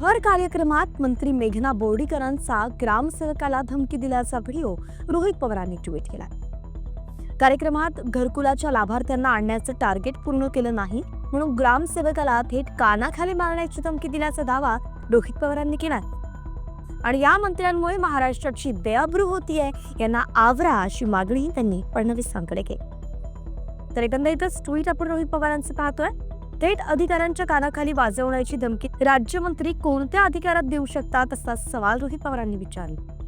हर कार्यक्रमात मंत्री मेघना बोर्डीकरांचा ग्रामसेवकाला धमकी दिल्याचा व्हिडिओ रोहित पवारांनी ट्विट केला. कार्यक्रमात घरकुलाच्या लाभार्थ्यांना आणण्याचं टार्गेट पूर्ण केलं नाही म्हणून ग्रामसेवकाला थेट कानाखाली मारण्याची धमकी दिल्याचा दावा रोहित पवारांनी केला आणि या मंत्र्यांमुळे महाराष्ट्राची दयाभ्रू होतीये यांना आवरा अशी मागणी त्यांनी फडणवीसांकडे केली. तर एकंदरीतच ट्विट आपण रोहित पवारांचं पाहतोय. थेट अधिकाऱ्यांच्या कानाखाली वाजवण्याची धमकी राज्यमंत्री कोणत्या अधिकारात देऊ शकतात असा सवाल रोहित पवारांनी विचारला.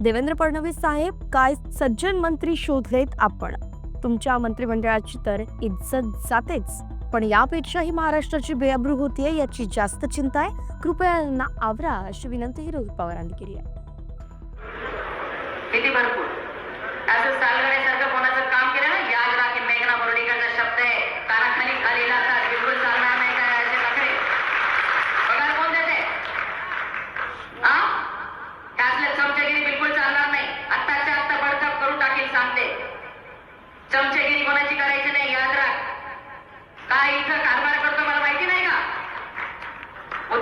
देवेंद्र फडणवीस साहेब काय सज्जन मंत्री शोधलेत आपण? तुमच्या मंत्रिमंडळाची तर इज्जत जातेच. पण यापेक्षाही महाराष्ट्राची बेअब्रू होतीये याची जास्त चिंता आहे. कृपया यांना आवरा अशी विनंतीही रोहित पवारांनी केली आहे.